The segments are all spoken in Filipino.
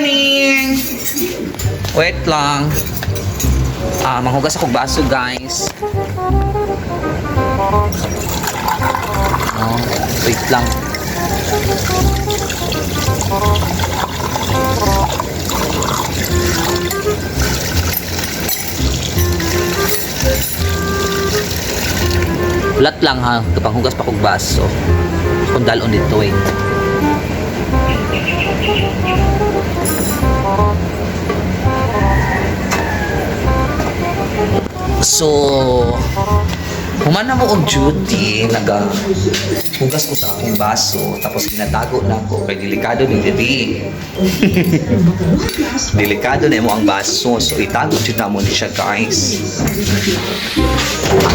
morning! Wait lang. Ah, manghugas ako baso, guys. Oh, wait lang. Lat lang ha, kapag hugas pa kong baso. Kung dalon dito eh. So, humana mo og duty, naga hugas ko sa akong baso, tapos ginatago na ako, kay delikado ni diri. delikado na mo ang baso, so itago dyan na mo ni siya, guys.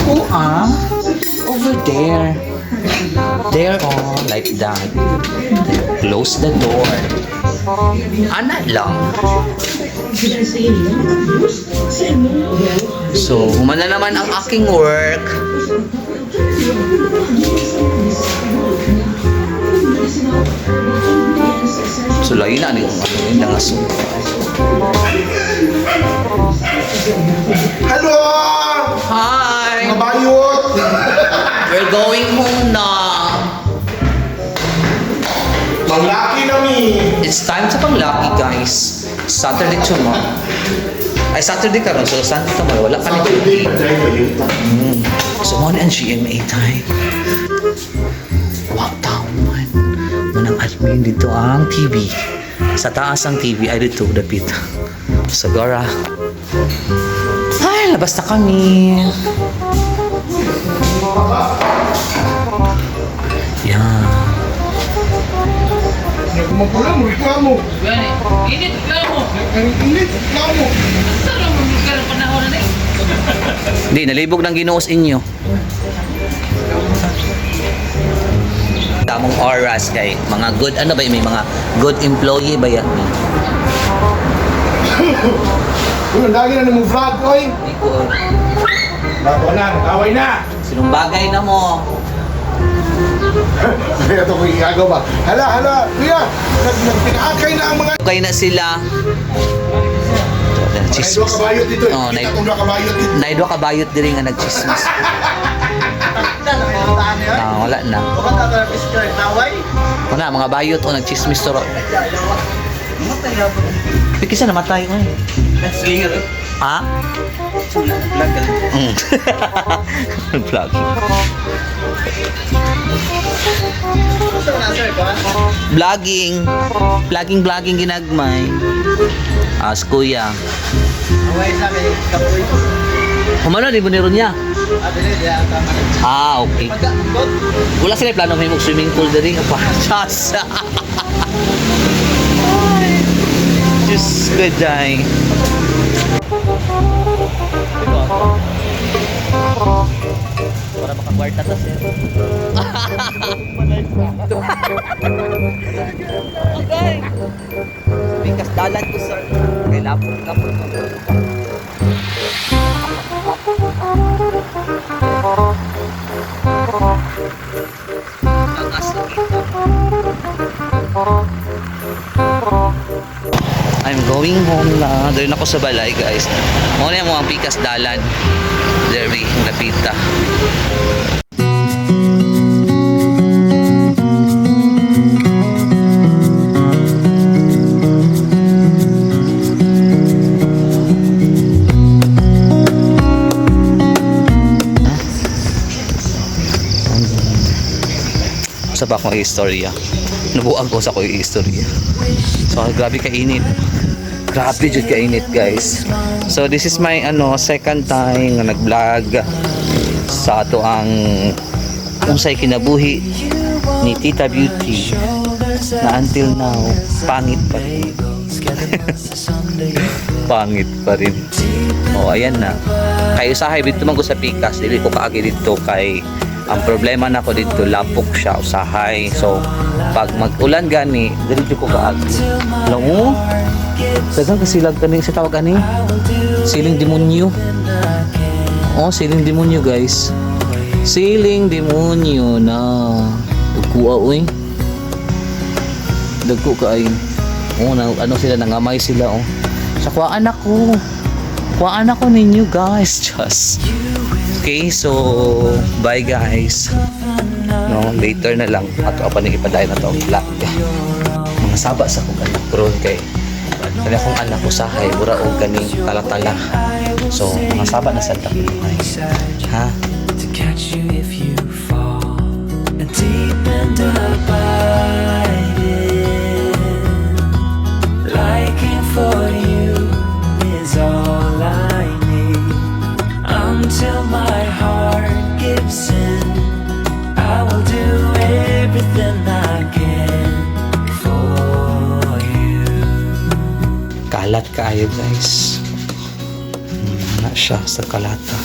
Ako ah, over there. There, oh, like that. Close the door. Ana lang. So, humana naman ang aking work. So, layo na ano ano yun na nga so. Hello! Hi! Mga bayot! We're going home na. Manglaki na mi! It's time sa pang-lucky, guys. Saturday to mo. Ay, Saturday ka ron. So, Sunday mo. Wala ka. Saturday, paday bayot. Mm. So, mo ang GMA time. Wow, tawan. Manang admin dito ang TV. Sa taas ang TV ay dito, dapit. Sagara. Ay, labas na kami. Yan. Nagmapula mo, reklamo. Gani, init ka mo. Ang init, reklamo. Saan mo ka ng panahon na eh? Hindi, nalibog ng ginuos inyo. Tamong oras kay mga good, ano ba yun, may mga good employee ba yan? Uy, lagi na mo vlog, oy! Hindi ko, Bago na, kaway na! sinong bagay na mo? Kaya ito ko igagaw ba? Hala, hala, kuya! Nag- Nagpinaakay na ang mga... Okay na sila. May dua Chismis. kabayot dito. Oo, Kita nay- kong dua kabayot dito. Naidwa kabayot diri nga nagchismis. Ah, wala na. Wala, mga bayot o nagchismis to. Pikisa namatay ko eh. Ha? Mm. Vlog. Vlogging. Vlogging, vlogging ginagmay. As kuya. Kumano, di ba ni niya? Ah, okay. Wala sila plano may mag-swimming pool diri pa. Chas. Diyos ko, day. Para makakwarta to, sir. Okay. Bikas dalan ko, sir. Kay lapot, lapot. Angas na. Doon ako sa balay, guys. Muna mo ang pikas dalan. There we, napita. sa ba akong istorya nabuang ko sa ko istorya so grabe kainit grabe jud kainit guys. So this is my ano second time nga nag-vlog sa ato ang unsay kinabuhi ni Tita Beauty na until now pangit pa rin. Pangit pa rin. Oh ayan na. Kayo sa dito man ko sa pikas dili ko kaagi dito kay ang problema na ko dito lapok siya usahay. So pag mag-ulan gani dito ko kaagi. Alam mo dagang kasilag kani sa tawag ani siling demonyo oh siling demonyo guys siling demonyo na dagkuha uy dagko kaay Oh, na, ano sila, nangamay sila, oh. Sa kuwaan ako. Kuwaan ako ninyo, guys. Just. Okay, so, bye, guys. No, later na lang. Ato pa nang ipadayon na to vlog. Mga saba sa kong anak kay kaya kung anak ko sahay, ura o ganing talatala. So, mga saba na sad ako. Ha? To catch you if you fall And deep and abiding Like in 40 kaayo, guys. Na siya sa kalata.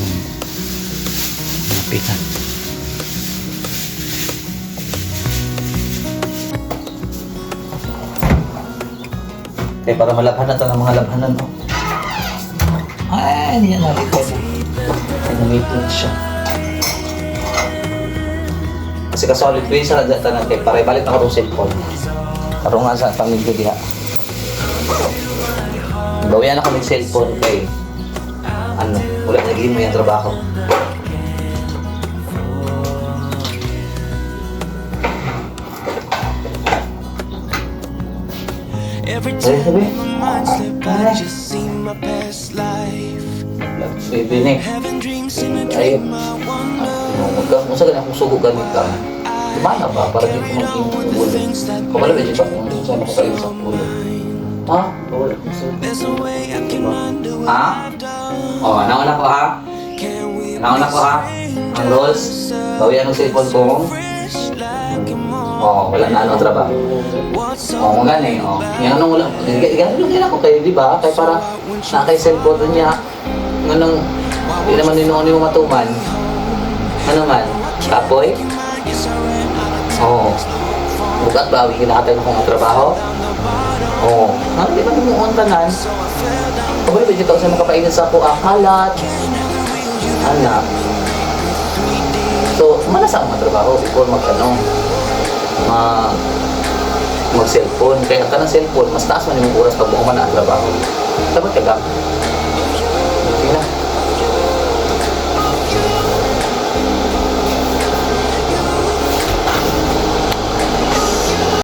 Hmm. Napitan. Eh, para malabhan na ng mga labhanan, no? Ay, hindi niya nalikod. Ay, namipin siya. Kasi kasolid ko yun sa data natin, para ibalik na ko itong cellphone. Karoon nga sa pamilya diha. Bawian ako ng cellphone kay ano, wala naging mo yung trabaho. Every Ay, sabi. mind slip by, just see my past life. In a Ay, dream, I wonder. ano, magka, kung saan akong sugo gamit ka, lumana ba? Para di ko maging ulo. Kamala ba dyan ba kung saan ako sa ulo? Ha? Ko what Ha? Oh, nauna ko ha? Nauna ko ha? Ang rules, bawian ng cellphone ko. morning? Oh, wala na ano trabaho. Oo, oh, gani, oh. Yan ang wala. Ganun lang din ako kayo, di ba? Kaya para na cellphone doon niya. Nganong, di naman ninuon yung matuman. Ano man? Kapoy? Oo. Bukat ba? Wigi na katay kong trabaho? Ano, di ba nimuon tanan? Kabalo ba dito sa makapainit sa ako akalat? Anak. So, malas ako matrabaho before mag-ano, mag mag cellphone kaya ka ng cellphone mas taas man yung oras pag buko man ang trabaho dapat ka